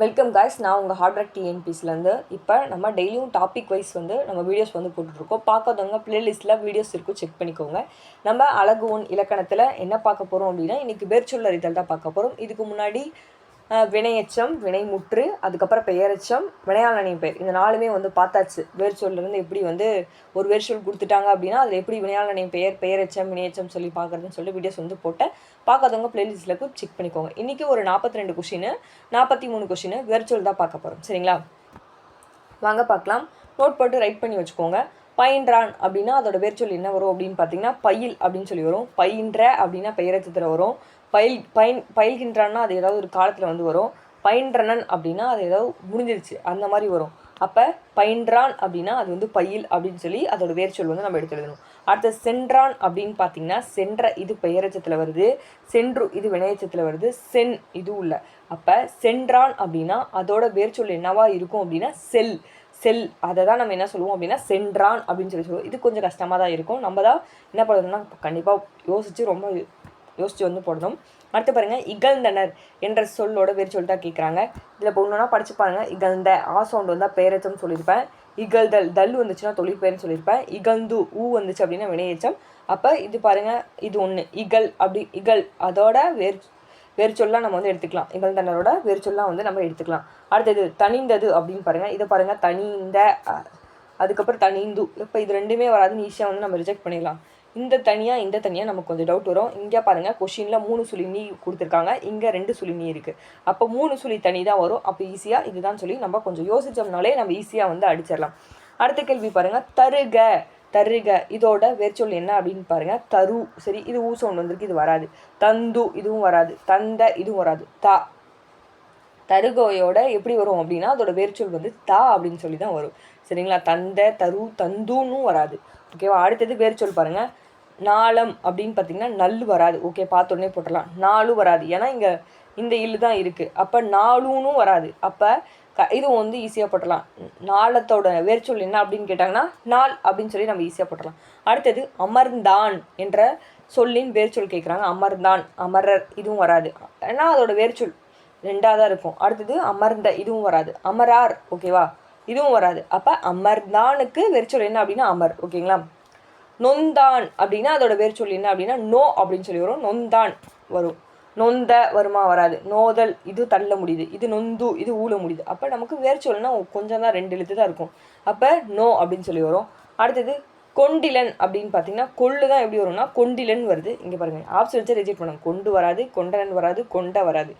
Welcome guys நான் உங்கள் hard work டிஎன்பிஸ்லேருந்து இப்போ நம்ம டெய்லியும் டாபிக் வைஸ் வந்து நம்ம வீடியோஸ் வந்து போட்டுட்ருக்கோம். பார்க்காதவங்க பிளேலிஸ்ட்டில் வீடியோஸ் இருக்கும். செக் பண்ணிக்கோங்க. நம்ம அழகு ஒன் இலக்கணத்தில் என்ன பார்க்க போகிறோம் அப்படின்னா இன்றைக்கி வேர்ச்சொல் அறிதல் தான் பார்க்க போகிறோம் இதுக்கு முன்னாடி வினையச்சம் வினைமுற்று அதுக்கப்புறம் பெயரெச்சம் வினையாளனை பெயர். இந்த நாலுமே வந்து பார்த்தாச்சு. வேர்ச்சொல்லேருந்து எப்படி வந்து ஒரு வேர்ச்சொல் கொடுத்துட்டாங்க அப்படின்னா அதில் எப்படி வினையாளனை பெயர் பெயரச்சம் வினையச்சம் சொல்லி பார்க்குறதுன்னு சொல்லி வீடியோஸ் வந்து போட்டேன். பார்க்காதவங்க பிளேலிஸ்ட்டில் போய் செக் பண்ணிக்கோங்க. இன்றைக்கி ஒரு நாற்பத்தி ரெண்டு கொஷின் நாற்பத்தி மூணு கொஷின் வேர்ச்சொல் தான் பார்க்க போகிறோம் சரிங்களா? வாங்க பார்க்கலாம். நோட் போட்டு ரைட் பண்ணி வச்சுக்கோங்க. பயின்றான் அப்படின்னா அதோட வேர்ச்சொல் என்ன வரும் அப்படின்னு பார்த்தீங்கன்னா பயில் அப்படின்னு சொல்லி வரும். பயின்ற அப்படின்னா பெயரச்சத்தில் வரும். பயில் பயின் பயில்கின்றான்னா அது ஏதாவது ஒரு காலத்தில் வந்து வரும். பயின்றனன் அப்படின்னா அது ஏதாவது முடிஞ்சிருச்சு. அந்த மாதிரி வரும். அப்போ பயின்றான் அப்படின்னா அது வந்து பயில் அப்படின்னு சொல்லி அதோட வேர்ச்சொல் வந்து நம்ம எடுத்து எழுதணும். அடுத்து சென்றான் அப்படின்னு பார்த்தீங்கன்னா சென்ற இது பெயரச்சத்தில் வருது. சென்று இது வினையச்சத்தில் வருது. சென் இது உள்ள. அப்போ சென்றான் அப்படின்னா அதோட வேர்ச்சொல் என்னவா இருக்கும் அப்படின்னா செல். செல். அதை தான் நம்ம என்ன சொல்லுவோம் அப்படின்னா சென்றான் அப்படின்னு சொல்லி சொல்லுவோம். இது கொஞ்சம் கஷ்டமாக தான் இருக்கும். நம்ம தான் என்ன பண்ணணும்னா கண்டிப்பாக யோசித்து ரொம்ப யோசித்து வந்து போடணும். அடுத்து பாருங்கள் இகழ்ந்தனர் என்ற சொல்லோட வேறு சொல் தான் கேட்குறாங்க இதில் இப்போ ஒன்றுனா படிச்சு பாருங்க. இகழ்ந்த ஆ சவுண்ட் வந்தால் பேரச்சம் சொல்லியிருப்பேன். இகழ்தல் தல் வந்துச்சுன்னா தொழிற்பெயர்னு சொல்லியிருப்பேன். இகழ்ந்து ஊ வந்துச்சு அப்படின்னா வினையச்சம் அப்போ இது பாருங்க இது ஒன்று இகல் அப்படி இகல் அதோட வேர் வேறு சொல்லாம் நம்ம வந்து எடுத்துக்கலாம். இகழ்ந்தனரோட வேறு சொல்லாம் வந்து நம்ம எடுத்துக்கலாம். அடுத்தது தனிந்தது அப்படின்னு பாருங்கள் இதை பாருங்கள் தனிந்த அதுக்கப்புறம் தனிந்து. இப்போ இது ரெண்டுமே வராதுன்னு ஈஸியாக வந்து நம்ம ரிஜெக்ட் பண்ணிடலாம். இந்த தனியாக இந்த தனியாக நமக்கு கொஞ்சம் டவுட் வரும். இங்கே பாருங்கள் கொஷினில் மூணு சுழி நீ கொடுத்துருக்காங்க. இங்கே ரெண்டு சுழி நீ இருக்குது அப்போ மூணு சுழி தனி தான் வரும். அப்போ ஈஸியாக இதுதான் சொல்லி நம்ம கொஞ்சம் யோசித்தோம்னாலே நம்ம ஈஸியாக வந்து அடிச்சிடலாம். அடுத்த கேள்வி பாருங்கள் தருக தருக. இதோட வேர்ச்சொல் என்ன அப்படின்னு பாருங்க. தரு. சரி இது ஊ சவுண்ட் வந்திருக்கு இது வராது. தந்து இதுவும் வராது. தந்த இதுவும் வராது. தா. தருகோயோட எப்படி வரும் அப்படின்னா அதோட வேர்ச்சொல் வந்து தா அப்படின்னு சொல்லி தான் வரும். சரிங்களா? தந்த தரு தந்துன்னு வராது. ஓகேவா? அடுத்தது வேர்ச்சொல் பாருங்கள் நாளம் அப்படின்னு பார்த்தீங்கன்னா நல் வராது. ஓகே பார்த்தோன்னே போட்டுடலாம். நாலும் வராது. ஏன்னா இங்கே இந்த இல்லு தான் இருக்குது அப்போ நாலுன்னு வராது. அப்போ க இதுவும் வந்து ஈஸியாக போட்டலாம் நாளத்தோட வேர்ச்சொல் என்ன அப்படின்னு கேட்டாங்கன்னா நாள் அப்படின்னு சொல்லி நம்ம ஈஸியாக போட்டலாம் அடுத்தது அமர்ந்தான் என்ற சொல்லின் வேர்ச்சொல் கேட்குறாங்க அமர்ந்தான் அமரர் இதுவும் வராது. ஏன்னா அதோட வேர்ச்சொல் ரெண்டாக தான் இருக்கும். அடுத்தது அமர்ந்த இதுவும் வராது. அமரார் ஓகேவா இதுவும் வராது. அப்போ அமர்ந்தானுக்கு வெறிச்சொல் என்ன அப்படின்னா அமர். ஓகேங்களா நொந்தான் அப்படின்னா அதோட வேர்ச்சொல் என்ன அப்படின்னா நோ அப்படின்னு சொல்லி வரும். நொந்தான் வரும். நொந்த வருமா வராது. நோதல் இது தள்ள முடியுது. இது நொந்து இது ஊழ முடியுது. அப்போ நமக்கு வேர்ச்சொல்னா கொஞ்சம் தான் ரெண்டு எழுத்து தான் இருக்கும். அப்போ நோ அப்படின்னு சொல்லி வரும். அடுத்தது கொண்டிலன் அப்படின்னு பார்த்தீங்கன்னா கொள்ளு தான் எப்படி வரும்னா கொண்டிலன் வருது. இங்கே பாருங்கள் ஆப்ஷன் வச்சு ரிஜெக்ட் பண்ணுங்க கொண்டு வராது கொண்டலன் வராது கொண்ட வராது.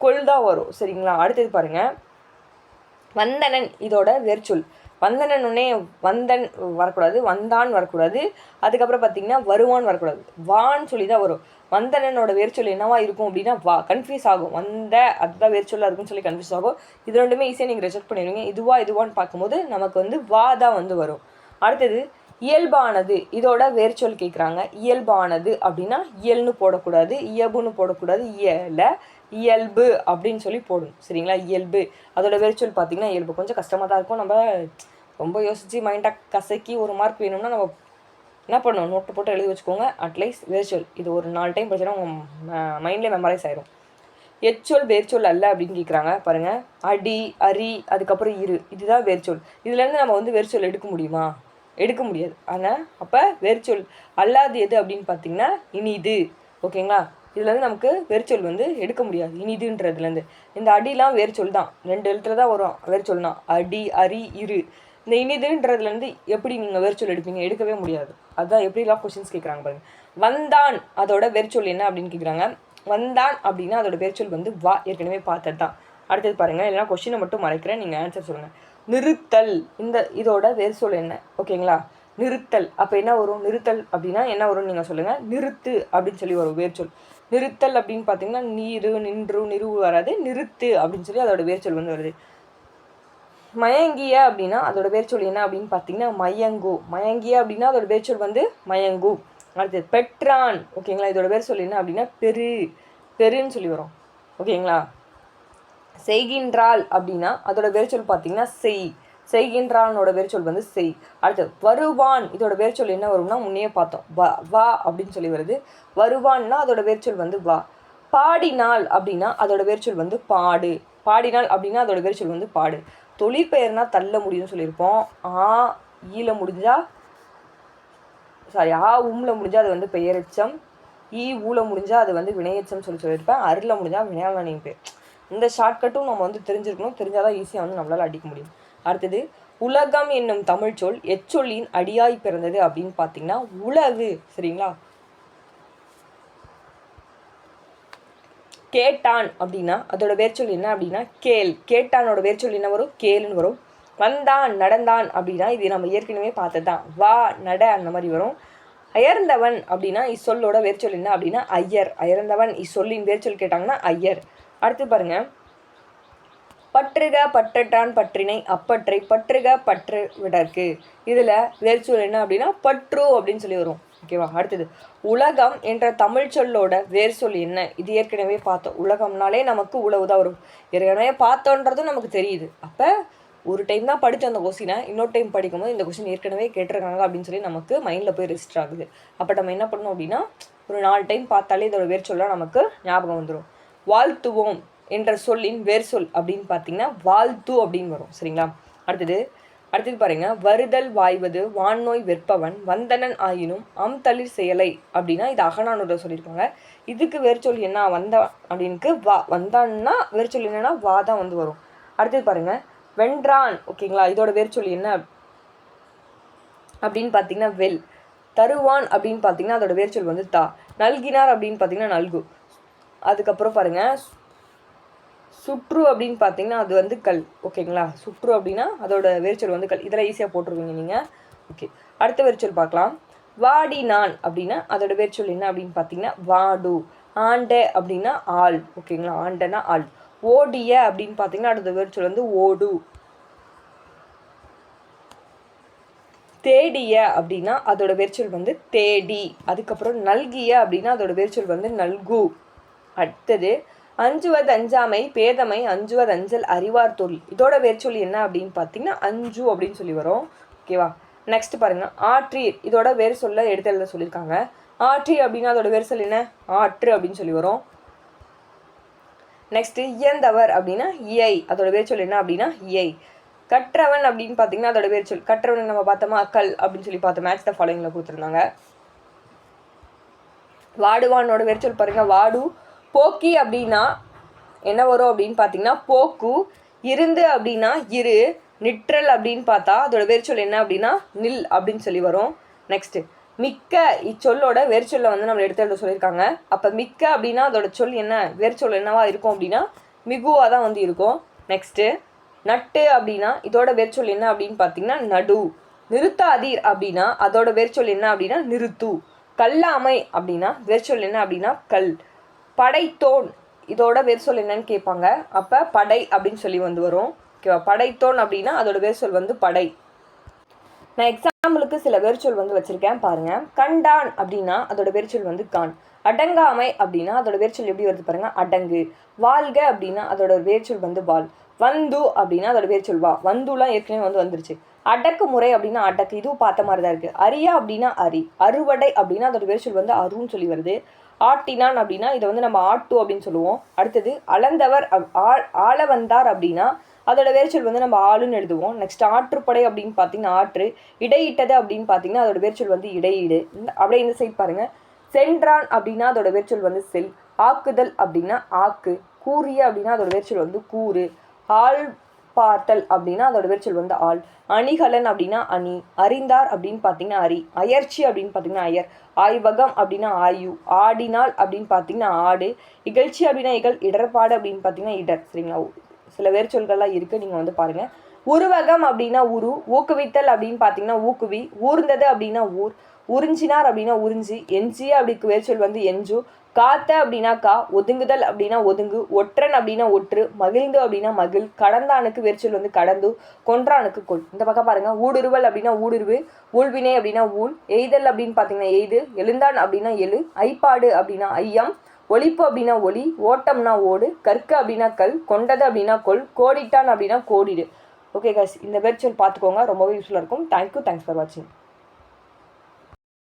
கொள் தான் வரும். சரிங்களா? அடுத்தது பாருங்கள் வந்தனன் இதோட வேர்ச்சொல் வந்தனன் உடனே வந்தன் வரக்கூடாது வந்தான் வரக்கூடாது. அதுக்கப்புறம் பார்த்தீங்கன்னா வருவான் வரக்கூடாது. வான்னு சொல்லி தான் வரும். வந்தனனோட வேர்ச்சொல் என்னவா இருக்கும் அப்படின்னா வா கன்ஃபியூஸ் ஆகும். வந்த அதுதான் வேர்ச்சொல்லாக இருக்கும்னு சொல்லி கன்ஃபியூஸ் ஆகும். இது ரெண்டுமே ஈஸியாக நீங்கள் ரிஜெக்ட் பண்ணிடுவீங்க. இதுவா இதுவான்னு பார்க்கும்போது நமக்கு வந்து வா தான் வந்து வரும். அடுத்தது இயல்பானது. இதோட வேர்ச்சொல் கேட்குறாங்க இயல்பானது அப்படின்னா இயல்னு போடக்கூடாது. இயல்புன்னு போடக்கூடாது. இயல இயல்பு அப்படின்னு சொல்லி போடணும். சரிங்களா? இயல்பு. அதோட வேர்ச்சொல் பார்த்தீங்கன்னா இயல்பு. கொஞ்சம் கஷ்டமாக தான் இருக்கும். நம்ம ரொம்ப யோசித்து மைண்டாக கசக்கி ஒரு மார்க் வேணும்னா நம்ம என்ன பண்ணணும்? நோட்டு போட்டு எழுதி வச்சுக்கோங்க. அட்லீஸ்ட் வேர்ச்சொல் இது ஒரு நாலு டைம் படிச்சா உங்கள் மைண்ட்லேயே மெமரைஸ் ஆயிரும். எச்சொல் வேர்ச்சொல் அல்ல அப்படின்னு கேட்குறாங்க பாருங்கள் அடி அரி அதுக்கப்புறம் இரு. இதுதான் வேர்ச்சொல் இதுலேருந்து நம்ம வந்து வேர்ச்சொல் எடுக்க முடியுமா? எடுக்க முடியாது. ஆனால் அப்போ வேர்ச்சொல் அல்லாது எது அப்படின்னு பார்த்தீங்கன்னா இனி இது ஓகேங்களா இதுலேருந்து நமக்கு வேர்ச்சொல் வந்து எடுக்க முடியாது. இனிதுன்றதுலேருந்து இந்த அடிலாம் வேர்ச்சொல் தான். ரெண்டு எழுத்துல தான் வரும். வேர்ச்சொல் தான் அடி அரி இரு. இந்த இனிதுன்றதுலேருந்து எப்படி நீங்கள் வெறிச்சொல் எடுப்பீங்க? எடுக்கவே முடியாது. அதுதான் எப்படிலாம் கொஷின்ஸ் கேட்குறாங்க பாருங்க. வந்தான் அதோட வெறிச்சொல் என்ன அப்படின்னு கேட்குறாங்க வந்தான் அப்படின்னா அதோட வெறிச்சொல் வந்து வா ஏற்கனவே பார்த்தது தான். அடுத்தது பாருங்கள் இல்லைனா கொஷினை மட்டும் மறைக்கிறேன் நீங்கள் ஆன்சர் சொல்லுங்கள் நிறுத்தல் இந்த இதோட வெறிச்சொல் என்ன? ஓகேங்களா நிறுத்தல். அப்போ என்ன வரும்? நிறுத்தல் அப்படின்னா என்ன வரும்னு நீங்கள் சொல்லுங்கள் நிறுத்து அப்படின்னு சொல்லி வரும் வேர்ச்சொல் நிறுத்தல் அப்படின்னு பார்த்தீங்கன்னா நீரு நின்று நிறுவு வராது. நிறுத்து அப்படின்னு சொல்லி அதோட வேர்ச்சொல் வந்து வருது. மயங்கிய அப்படின்னா அதோட வேர்ச்சொல் என்ன அப்படின்னு பார்த்தீங்கன்னா மயங்கு. மயங்கிய அப்படின்னா அதோட வேர்ச்சொல் வந்து மயங்கு. அடுத்தது பெட்ரான் ஓகேங்களா? இதோட வேர்ச்சொல் என்ன அப்படின்னா பெரு. பெருன்னு சொல்லி வரும். ஓகேங்களா? செய்கின்றாள் அப்படின்னா அதோட வேர்ச்சொல் பார்த்தீங்கன்னா செய். செய்கின்றானோட சொல் வந்து செய். அடுத்து வருவான். இதோட வேர்ச்சொல் என்ன வரும்னா முன்னே பார்த்தோம். வா வா அப்படின்னு சொல்லி வருது. வருவான்னா அதோட வேர்ச்சொல் வந்து வா. பாடினாள் அப்படின்னா அதோட வேர்ச்சொல் வந்து பாடு. பாடினாள் அப்படின்னா அதோட வேர்ச்சொல் வந்து பாடு. தொழிற்பெயர்னா தள்ள முடியும்னு சொல்லியிருப்போம். ஆ ஈல முடிஞ்சா சாரி ஆ உம்ல முடிஞ்சால் அது வந்து பெயரெச்சம். ஈ ஊல முடிஞ்சால் அது வந்து வினையச்சம் சொல்லி சொல்லியிருப்பேன். அருள முடிஞ்சால் வினையாளனை பேர் இந்த ஷார்ட்கட்டும் நம்ம வந்து தெரிஞ்சிருக்கணும். தெரிஞ்சாதான் ஈஸியாக வந்து நம்மளால் அடிக்க முடியும். அடுத்தது உலகம் என்னும் தமிழ் சொல் எச்சொல்லின் அடியாய் பிறந்தது அப்படின்னு பார்த்தீங்கன்னா உலகு சரிங்களா? கேட்டான் அப்படின்னா அதோட வேர்ச்சொல் என்ன அப்படின்னா கேள். கேட்டானோட வேர்ச்சொல் என்ன வரும்? கேளுன்னு வரும். வந்தான் நடந்தான் அப்படின்னா இது நம்ம ஏற்கனவே பார்த்தது தான் வா நட அந்த மாதிரி வரும். அயர்ந்தவன் அப்படின்னா இச்சொல்லோட வேர்ச்சொல் என்ன அப்படின்னா ஐயர். அயர்ந்தவன் இச்சொல்லின் வேர்ச்சொல் கேட்டாங்கன்னா ஐயர். அடுத்து பாருங்க. பற்றுக பற்றட்டான் பற்றினை அப்பற்றை பற்றுக பற்று விடற்கு இதில் வேர்ச்சொல் என்ன அப்படின்னா பற்று அப்படின்னு சொல்லி வரும். ஓகேவா? அடுத்தது உலகம் என்ற தமிழ் சொல்லோட வேர் சொல் என்ன? இது ஏற்கனவே பார்த்தோம். உலகம்னாலே நமக்கு உழவு தான் வரும். ஏற்கனவே பார்த்தோன்றதும் நமக்கு தெரியுது. அப்போ ஒரு டைம் தான் படித்த அந்த கொஸ்டினை இன்னொரு டைம் படிக்கும்போது இந்த கொஸ்டின் ஏற்கனவே கேட்டிருக்காங்க அப்படின்னு சொல்லி நமக்கு மைண்டில் போய் ரெஜிஸ்டர் ஆகுது. அப்போ நம்ம என்ன பண்ணணும் அப்படின்னா ஒரு நாலு டைம் பார்த்தாலே இதோட வேர் சொல்லாம் நமக்கு ஞாபகம் வந்துடும் வாழ்த்துவோம் என்ற சொல்லின் வேர் சொல் அப்படின்னு பார்த்தீங்கன்னா வாழ்த்து அப்படின்னு வரும். சரிங்களா? அடுத்தது அடுத்தது பாருங்க வருதல் வாய்வது வான்நோய் வெற்பவன் வந்தனன் ஆயினும் அம் தளிர் செயலை அப்படின்னா இது அகனானோட சொல்லியிருக்காங்க இதுக்கு வேர்ச்சொல் என்ன? வந்த அப்படின்னுக்கு வா வந்தான்னா வேர்ச்சொல் என்னன்னா வா தான் வந்து வரும். அடுத்தது பாருங்க வென்றான் ஓகேங்களா? இதோட வேர்ச்சொல் என்ன? அப்படின்னு பார்த்தீங்கன்னா வெல். தருவான் அப்படின்னு பார்த்தீங்கன்னா அதோட வேர்ச்சொல் வந்து தா. நல்கினார் அப்படின்னு பார்த்தீங்கன்னா நல்கு. அதுக்கப்புறம் பாருங்கள் சுற்று அப்படின்னு பார்த்தீங்கன்னா அது வந்து கல். ஓகேங்களா? சுற்று அப்படின்னா அதோட வேர்ச்சொல் வந்து கல். இதெல்லாம் ஈஸியாக போட்டுருவீங்க நீங்கள் ஓகே. அடுத்த வேர்ச்சொல் பார்க்கலாம். வாடி நான் அப்படின்னா அதோட வேர்ச்சொல் என்ன அப்படின்னு பார்த்தீங்கன்னா வாடு. ஆண்ட அப்படின்னா ஆள். ஓகேங்களா? ஆண்டனா ஆள். ஓடிய அப்படின்னு பார்த்தீங்கன்னா அடுத்த வேர்ச்சொல் வந்து ஓடு. தேடிய அப்படின்னா அதோட வேர்ச்சொல் வந்து தேடி. அதுக்கப்புறம் நல்கிய அப்படின்னா அதோட வேர்ச்சொல் வந்து நல்கு. அடுத்தது அஞ்சுவது அஞ்சாமை பேதமை அஞ்சுவது அஞ்சல் அறிவார் தொழில் இதோட வேர்ச்சொல் என்ன அப்படின்னு பார்த்தீங்கன்னா அஞ்சு அப்படின்னு சொல்லி வரும். ஓகேவா நெக்ஸ்ட் பாருங்க. ஆற்றீர். இதோட வேர் சொல்ல எடுத்து எழுத சொல்லியிருக்காங்க. ஆற்றி அப்படின்னா அதோட வேர் சொல் என்ன? ஆற்று அப்படின்னு சொல்லி வரும். நெக்ஸ்ட் இயந்தவர் அப்படின்னா இயை. அதோட வேர் சொல் என்ன அப்படின்னா இயை. கற்றவன் அப்படின்னு பார்த்தீங்கன்னா அதோட வேர் சொல். கற்றவன் நம்ம பார்த்தோமா கல் அப்படின்னு சொல்லி பார்த்தோம் மேட்ச் த ஃபாலோயிங்கில் கொடுத்துருந்தாங்க. வாடுவானோட வேர் சொல் பாருங்க. வாடு போக்கி அப்படின்னா என்ன வரும் அப்படின்னு பார்த்தீங்கன்னா போக்கு இருந்து அப்படின்னா இரு நிற்றல் அப்படின்னு பார்த்தா அதோட வேர்ச்சொல் என்ன அப்படின்னா நில் அப்படின்னு சொல்லி வரும். நெக்ஸ்ட்டு மிக்க இச்சொல்லோட வேர்ச்சொல்லை வந்து நம்ம எடுத்து சொல்லியிருக்காங்க. அப்போ மிக்க அப்படின்னா அதோட சொல் என்ன? வேர்ச்சொல் என்னவா இருக்கும் அப்படின்னா மிகுவாக தான் வந்து இருக்கும். நெக்ஸ்ட்டு நட்டு அப்படின்னா இதோட வேர்ச்சொல் என்ன அப்படின்னு பார்த்தீங்கன்னா நடு. நிறுத்தாதீர் அப்படின்னா அதோட வேர்ச்சொல் என்ன அப்படின்னா நிறுத்து. கல்லாமை அப்படின்னா வேர்ச்சொல் என்ன அப்படின்னா கல். படைத்தோன். இதோட வேர் சொல் என்னன்னு கேட்பாங்க. அப்போ படை அப்படின்னு சொல்லி வந்து வரும். ஓகேவா படைத்தோன் அப்படின்னா அதோட வேர் சொல் வந்து படை. நான் எக்ஸாம்பிளுக்கு சில வேர்ச்சொல் வந்து வச்சுருக்கேன் பாருங்கள் கண்டான் அப்படின்னா அதோட வேர்ச்சொல் வந்து கான். அடங்காமை அப்படின்னா அதோட வேர்ச்சொல் எப்படி வருது பாருங்கள் அடங்கு. வாழ்க அப்படின்னா அதோட வேர்ச்சொல் வந்து வால் வந்து அப்படின்னா அதோட வேர்ச்சொல் வா. வந்துலாம் ஏற்கனவே வந்து வந்துருச்சு. அடக்குமுறை அப்படின்னா அடக்கு. இதுவும் பார்த்த மாதிரி தான் இருக்குது அரியா அப்படின்னா அரி. அறுவடை அப்படின்னா அதோட பேர்ச்சொல் வந்து அருன்னு சொல்லி வருது. ஆட்டினான் அப்படின்னா இதை வந்து நம்ம ஆட்டு அப்படின்னு சொல்லுவோம். அடுத்தது அளந்தவர் ஆள வந்தார் அப்படின்னா அதோட வேர்ச்சொல் வந்து நம்ம ஆளுன்னு எழுதுவோம். நெக்ஸ்ட் ஆற்றுப்படை அப்படின்னு பார்த்தீங்கன்னா ஆற்று. இடையிட்டது அப்படின்னு பார்த்தீங்கன்னா அதோட வேர்ச்சொல் வந்து இடையீடு. அப்படியே இந்த சைட் பாருங்கள் சென்றான் அப்படின்னா அதோட வேர்ச்சொல் வந்து செல். ஆக்குதல் அப்படின்னா ஆக்கு. கூறிய அப்படின்னா அதோட வேர்ச்சொல் வந்து கூறு. ஆள் பார்த்தல் அப்படின்னா அதோட வேர்ச்சொல் வந்து ஆள். அணிகலன் அப்படின்னா அணி. அறிந்தார் அப்படின்னு பார்த்தீங்கன்னா அரி. அயர்ச்சி அப்படின்னு பார்த்தீங்கன்னா அயர். ஆய்வகம் அப்படின்னா ஆயு ஆடினால் அப்படின்னு பார்த்தீங்கன்னா ஆடு. இகழ்ச்சி அப்படின்னா இகழ். இடர்பாடு அப்படின்னு பார்த்தீங்கன்னா இடர். சரிங்களா? சில வேர்ச்சொல்கள்லாம் இருக்குது நீங்கள் வந்து பாருங்கள் உருவகம் அப்படின்னா உரு. ஊக்குவித்தல் அப்படின்னு பார்த்தீங்கன்னா ஊக்குவி. ஊர்ந்தது அப்படின்னா ஊர். உறிஞ்சினார் அப்படின்னா உறிஞ்சி எஞ்சி அப்படிக்கு வேர்ச்சொல் வந்து எஞ்சு காத்த அப்படின்னா கா ஒதுங்குதல் அப்படின்னா ஒதுங்கு ஒற்றன் அப்படின்னா ஒற்று மகிழ்ந்து அப்படின்னா மகிழ் கடந்தானுக்கு வேர்ச்சொல் வந்து கடந்து கொன்றானுக்கு கொள் இந்த பக்கம் பாருங்க ஊடுருவல் அப்படின்னா ஊடுருவு ஊழ்வினை அப்படின்னா ஊழ் எய்தல் அப்படின்னு பார்த்தீங்கன்னா எய்து எழுந்தான் அப்படின்னா எழு ஐப்பாடு அப்படின்னா ஐயம் ஒழிப்பு அப்படின்னா ஒளி ஓட்டம்னா ஓடு கற்க அப்படின்னா கல் கொண்டது அப்படின்னா கொல் கோடிட்டான் அப்படின்னா கோடிடு. ஓகே கஸ் இந்த வேர்ச்சொல் பார்த்துக்கோங்க ரொம்பவே யூஸ்ஃபுல்லாக இருக்கும். தேங்க்யூ தேங்க்ஸ் ஃபார் வாட்சிங்